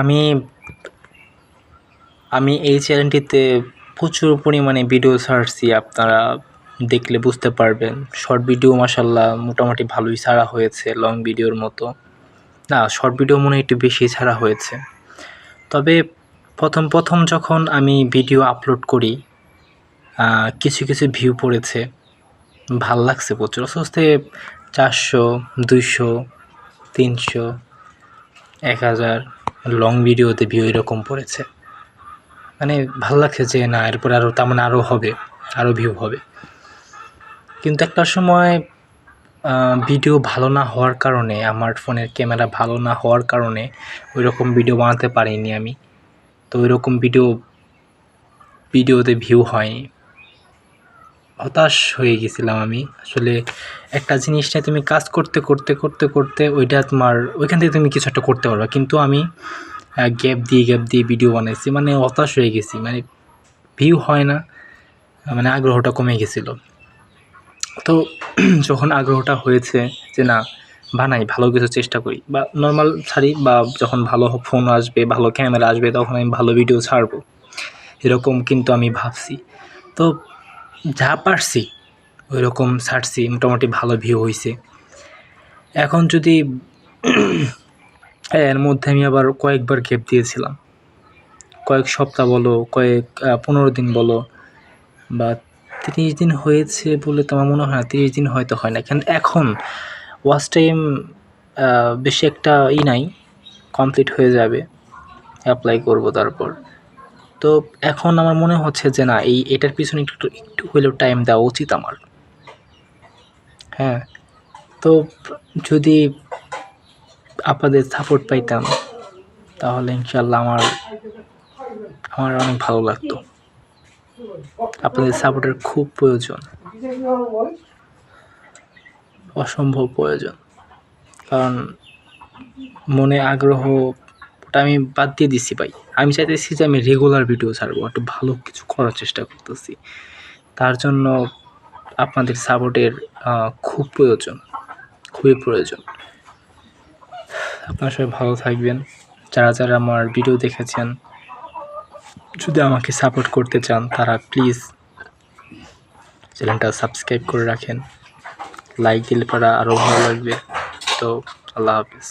আমি আমি এই চ্যানেলটিতে প্রচুর পরিমাণে ভিডিও ছাড়ছি, আপনারা দেখলে বুঝতে পারবেন। শর্ট ভিডিও মাসাল্লাহ মোটামুটি ভালোই ছাড়া হয়েছে লং ভিডিওর মতো। না শর্ট ভিডিও মনে একটু বেশি ছাড়া হয়েছে। তবে প্রথম প্রথম যখন আমি ভিডিও আপলোড করি কিছু কিছু ভিউ পড়েছে। ভালো লাগছে প্রচুর। আস্তে চারশো, দুইশো, তিনশো, এক হাজার। লং ভিডিওতে ভিউ এরকম পড়েছে। মানে ভালো লাগছে যে, না, এরপরে আরও তার মানে আরও হবে আরও ভিউ হবে। কিন্তু একটা সময় ভিডিও ভালো না হওয়ার কারণে, আমার ফোনের ক্যামেরা ভালো না হওয়ার কারণে ওই রকম ভিডিও বানাতে পারিনি আমি। তো ওই রকম ভিডিও ভিডিওতে ভিউ হয়নি। হতাশ হয়ে গেছিলাম আমি। আসলে একটা জিনিস নিয়ে তুমি কাজ করতে করতে করতে করতে ওইটা তোমার ওইখান থেকে তুমি কিছু একটা করতে পারবে। কিন্তু আমি গ্যাপ দিয়ে গ্যাপ দিয়ে ভিডিও বানাইছি। মানে হতাশ হয়ে গেছি। মানে ভিউ হয় না। মানে আগ্রহটা কমে গেছিল। তো যখন আগ্রহটা হয়েছে যে না, বানাই, ভালো কিছু চেষ্টা করি। বা নর্মাল ছাড়ি বা যখন ভালো ফোন আসবে, ভালো ক্যামেরা আসবে, তখন আমি ভালো ভিডিও ছাড়বো। এরকম কিন্তু আমি ভাবছি। তো যা পারছি ওই রকম ছাড়ছি, মোটামুটি ভালো ভিউ হয়েছে এখন যদি এর মধ্যে আমি আবার কয়েকবার গ্যাপ দিয়েছিলাম। কয়েক সপ্তাহ বলো, কয়েক পনেরো দিন বলো, বা তিরিশ দিন হয়েছে বলে তোমার মনে হয় না, তিরিশ দিন হয়তো হয় না। কিন্তু এখন ওয়াচ টাইম বেশি একটা ই নাই কমপ্লিট হয়ে যাবে অ্যাপ্লাই করব তারপর। তো এখন আমার মনে হচ্ছে যে না, এই এটার পিছনে একটু একটু হলেও টাইম দেওয়া উচিত আমার। হ্যাঁ তো যদি আপনাদের সাপোর্ট পাইতাম, তাহলে ইনশাল্লাহ আমার আমার অনেক ভালো লাগতো। আপনাদের সাপোর্টের খুব প্রয়োজন। অসম্ভব প্রয়োজন। কারণ মনে আগ্রহ ওটা আমি বাদ দিয়ে দিছি ভাই। আমি চাইতেছি যে আমি রেগুলার ভিডিও ছাড়বো, একটু ভালো কিছু করার চেষ্টা করতেছি। তার জন্য আপনাদের সাপোর্টের খুব প্রয়োজন, খুবই প্রয়োজন। আপনারা সবাই ভালো থাকবেন। যারা যারা আমার ভিডিও দেখেছেন, যদি আমাকে সাপোর্ট করতে চান, তারা প্লিজ চ্যানেলটা সাবস্ক্রাইব করে রাখেন। লাইক দিলে পরে আরও ভালো লাগবে। তো, আল্লাহ হাফিজ।